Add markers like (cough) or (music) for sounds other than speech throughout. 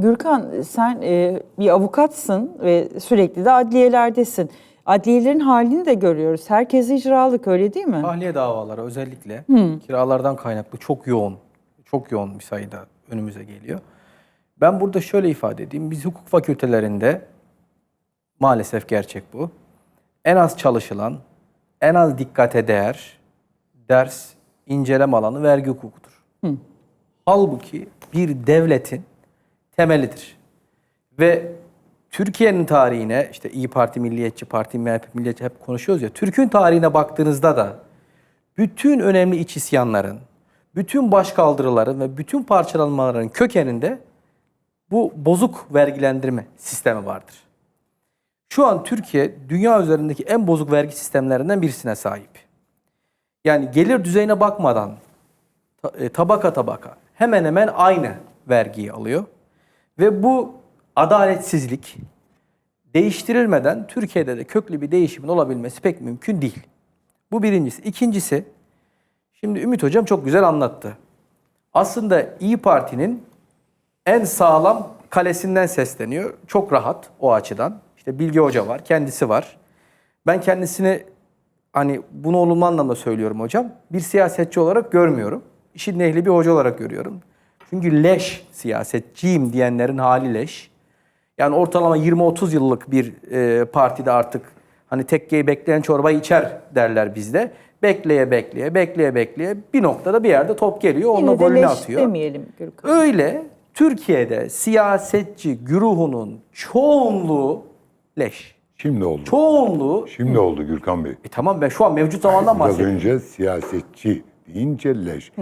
Gürkan sen e, bir avukatsın ve sürekli de adliyelerdesin. Adliyelerin halini de görüyoruz. Herkes icralık öyle değil mi? Tahliye davaları özellikle kiralardan kaynaklı çok yoğun, çok yoğun bir sayıda önümüze geliyor. Ben burada şöyle ifade edeyim. Biz hukuk fakültelerinde maalesef gerçek bu. En az çalışılan, en az dikkate değer ders, inceleme alanı vergi hukukudur. Halbuki bir devletin temelidir. Ve Türkiye'nin tarihine işte İyi Parti, Milliyetçi Parti, MHP, Milliyetçi hep konuşuyoruz ya. Türk'ün tarihine baktığınızda da bütün önemli iç isyanların, bütün başkaldırıların ve bütün parçalanmaların kökeninde bu bozuk vergilendirme sistemi vardır. Şu an Türkiye dünya üzerindeki en bozuk vergi sistemlerinden birisine sahip. Yani gelir düzeyine bakmadan e, tabaka tabaka hemen hemen aynı vergiyi alıyor. Ve bu adaletsizlik değiştirilmeden Türkiye'de de köklü bir değişimin olabilmesi pek mümkün değil. Bu birincisi. İkincisi, şimdi Ümit Hocam çok güzel anlattı. Aslında İyi Parti'nin en sağlam kalesinden sesleniyor. Çok rahat o açıdan. İşte Bilge Hoca var, kendisi var. Ben kendisini hani bunu olumlu anlamda söylüyorum hocam. Bir siyasetçi olarak görmüyorum. İşin ehli bir hoca olarak görüyorum. Çünkü leş siyasetçiyim diyenlerin hali leş. Yani ortalama 20-30 yıllık bir e, partide artık hani tekkeyi bekleyen çorbayı içer derler bizde. Bekleye bekleye, bekleye bekleye bir noktada bir yerde top geliyor. Onunla Yine de golünü leş atıyor. demeyelim Gürkan. Öyle Türkiye'de siyasetçi güruhunun çoğunluğu leş. Şimdi oldu. Çoğunluğu Şimdi oldu Gürkan Bey. e tamam ben şu an mevcut zamandan Biraz bahsediyorum. önce siyasetçi deyince leş.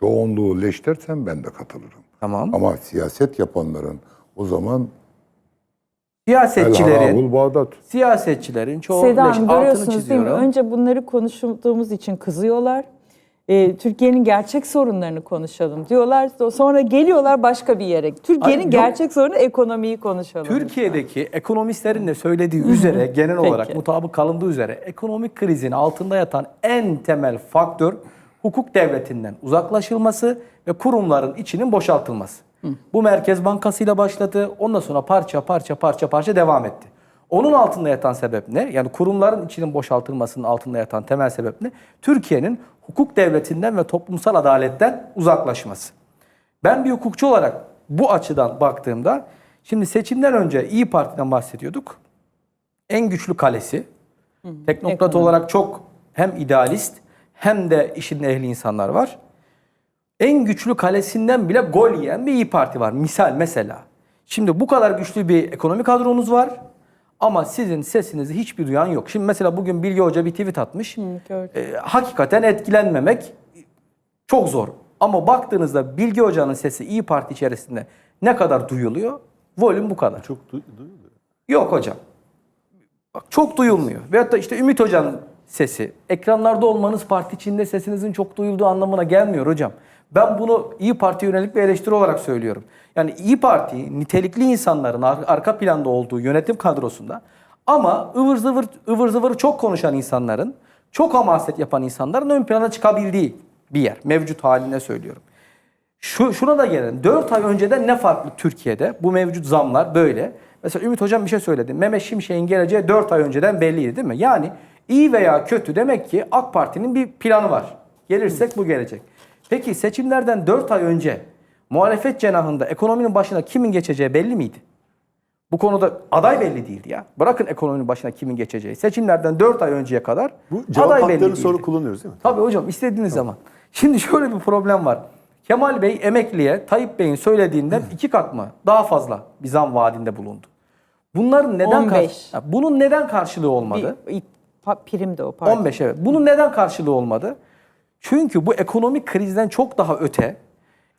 Çoğunluğu leş dersen ben de katılırım. Tamam. Ama siyaset yapanların o zaman El Siyasetçilerin Bağdat. siyasetçilerin çoğu Seda leş. Hanım Altını görüyorsunuz değil mi? çiziyorum. Önce bunları konuştuğumuz için kızıyorlar. Ee, Türkiye'nin gerçek sorunlarını konuşalım diyorlar. Sonra geliyorlar başka bir yere. Türkiye'nin yok. gerçek sorunu ekonomiyi konuşalım. Türkiye'deki ekonomistlerin de söylediği üzere genel Peki. olarak mutabık kalındığı üzere ekonomik krizin altında yatan en temel faktör hukuk devletinden uzaklaşılması ve kurumların içinin boşaltılması. Bu Merkez Bankası ile başladı. Ondan sonra parça parça parça parça devam etti. Onun altında yatan sebep ne? Yani kurumların içinin boşaltılmasının altında yatan temel sebep ne? Türkiye'nin hukuk devletinden ve toplumsal adaletten uzaklaşması. Ben bir hukukçu olarak bu açıdan baktığımda şimdi seçimden önce İyi Parti'den bahsediyorduk. En güçlü kalesi. Teknokrat ekonomi. olarak çok hem idealist hem de işin ehli insanlar var. En güçlü kalesinden bile gol yiyen bir İyi Parti var. Misal mesela. Şimdi bu kadar güçlü bir ekonomik kadronuz var ama sizin sesinizi hiçbir duyan yok. Şimdi mesela bugün Bilge Hoca bir tweet atmış. gördüm. Ee, hakikaten etkilenmemek çok zor. Ama baktığınızda Bilge Hoca'nın sesi İyi Parti içerisinde ne kadar duyuluyor? Volüm bu kadar. Çok duyuluyor. Yok hocam. Bak çok duyulmuyor. Veyahut da işte Ümit Hoca'nın sesi. Ekranlarda olmanız parti içinde sesinizin çok duyulduğu anlamına gelmiyor hocam. Ben bunu İyi Parti yönelik bir eleştiri olarak söylüyorum. Yani İyi Parti nitelikli insanların ar- arka planda olduğu yönetim kadrosunda ama ıvır zıvır ıvır zıvır çok konuşan insanların, çok hamaset yapan insanların ön plana çıkabildiği bir yer. Mevcut haline söylüyorum. Şu, şuna da gelelim. 4 ay önceden ne farklı Türkiye'de? Bu mevcut zamlar böyle. Mesela Ümit Hocam bir şey söyledi. Mehmet Şimşek'in geleceği 4 ay önceden belliydi değil mi? Yani iyi veya kötü demek ki AK Parti'nin bir planı var. Gelirsek bu gelecek. Peki seçimlerden 4 ay önce muhalefet cenahında ekonominin başına kimin geçeceği belli miydi? Bu konuda aday belli değildi ya. Bırakın ekonominin başına kimin geçeceği. Seçimlerden 4 ay önceye kadar Bu cevap aday belli haklarını değildi. sonra kullanıyoruz değil mi? Tabii hocam istediğiniz zaman. Şimdi şöyle bir problem var. Kemal Bey emekliye Tayyip Bey'in söylediğinden iki kat mı daha fazla bir zam vaadinde bulundu. Bunların neden 15. karşı- Ha, bunun neden karşılığı olmadı? Bir, prim de o parti. 15 evet. Bunun neden karşılığı olmadı? Çünkü bu ekonomik krizden çok daha öte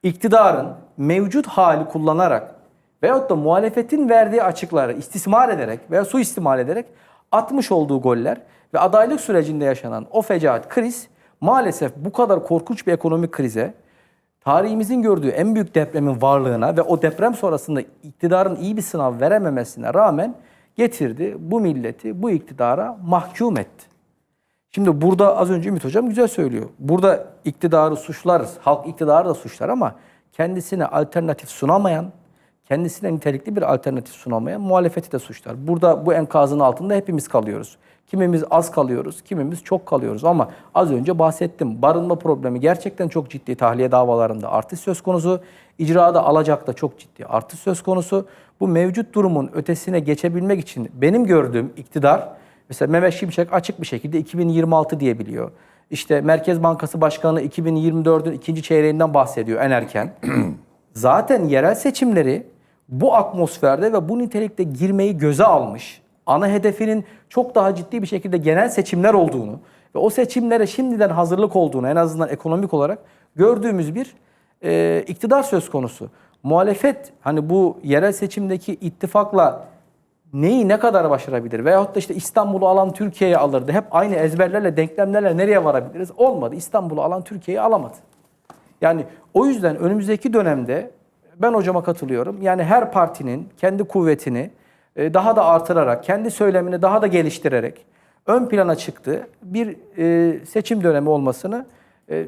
iktidarın mevcut hali kullanarak veyahut da muhalefetin verdiği açıkları istismar ederek veya suistimal ederek atmış olduğu goller ve adaylık sürecinde yaşanan o fecaat kriz maalesef bu kadar korkunç bir ekonomik krize tarihimizin gördüğü en büyük depremin varlığına ve o deprem sonrasında iktidarın iyi bir sınav verememesine rağmen getirdi bu milleti bu iktidara mahkum etti. Şimdi burada az önce Ümit Hocam güzel söylüyor. Burada iktidarı suçlarız. Halk iktidarı da suçlar ama kendisine alternatif sunamayan, kendisine nitelikli bir alternatif sunamayan muhalefeti de suçlar. Burada bu enkazın altında hepimiz kalıyoruz. Kimimiz az kalıyoruz, kimimiz çok kalıyoruz ama az önce bahsettim. Barınma problemi gerçekten çok ciddi tahliye davalarında artış söz konusu. İcrada alacakta çok ciddi artış söz konusu. Bu mevcut durumun ötesine geçebilmek için benim gördüğüm iktidar mesela Mehmet Şimşek açık bir şekilde 2026 diyebiliyor. İşte Merkez Bankası Başkanı 2024'ün ikinci çeyreğinden bahsediyor en erken. (clears throat) Zaten yerel seçimleri bu atmosferde ve bu nitelikte girmeyi göze almış. Ana hedefinin çok daha ciddi bir şekilde genel seçimler olduğunu ve o seçimlere şimdiden hazırlık olduğunu en azından ekonomik olarak gördüğümüz bir e, iktidar söz konusu. Muhalefet hani bu yerel seçimdeki ittifakla neyi ne kadar başarabilir? Veyahut da işte İstanbul'u alan Türkiye'yi alırdı. Hep aynı ezberlerle, denklemlerle nereye varabiliriz? Olmadı. İstanbul'u alan Türkiye'yi alamadı. Yani o yüzden önümüzdeki dönemde ben hocama katılıyorum. Yani her partinin kendi kuvvetini e, daha da artırarak, kendi söylemini daha da geliştirerek ön plana çıktı. Bir e, seçim dönemi olmasını e,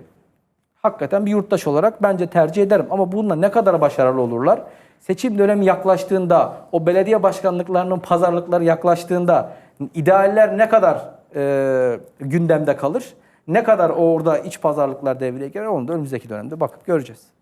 hakikaten bir yurttaş olarak bence tercih ederim. Ama bununla ne kadar başarılı olurlar? Seçim dönemi yaklaştığında, o belediye başkanlıklarının pazarlıkları yaklaştığında idealler ne kadar gündemde kalır? Ne kadar orada iç pazarlıklar devreye girer onu da önümüzdeki dönemde bakıp göreceğiz.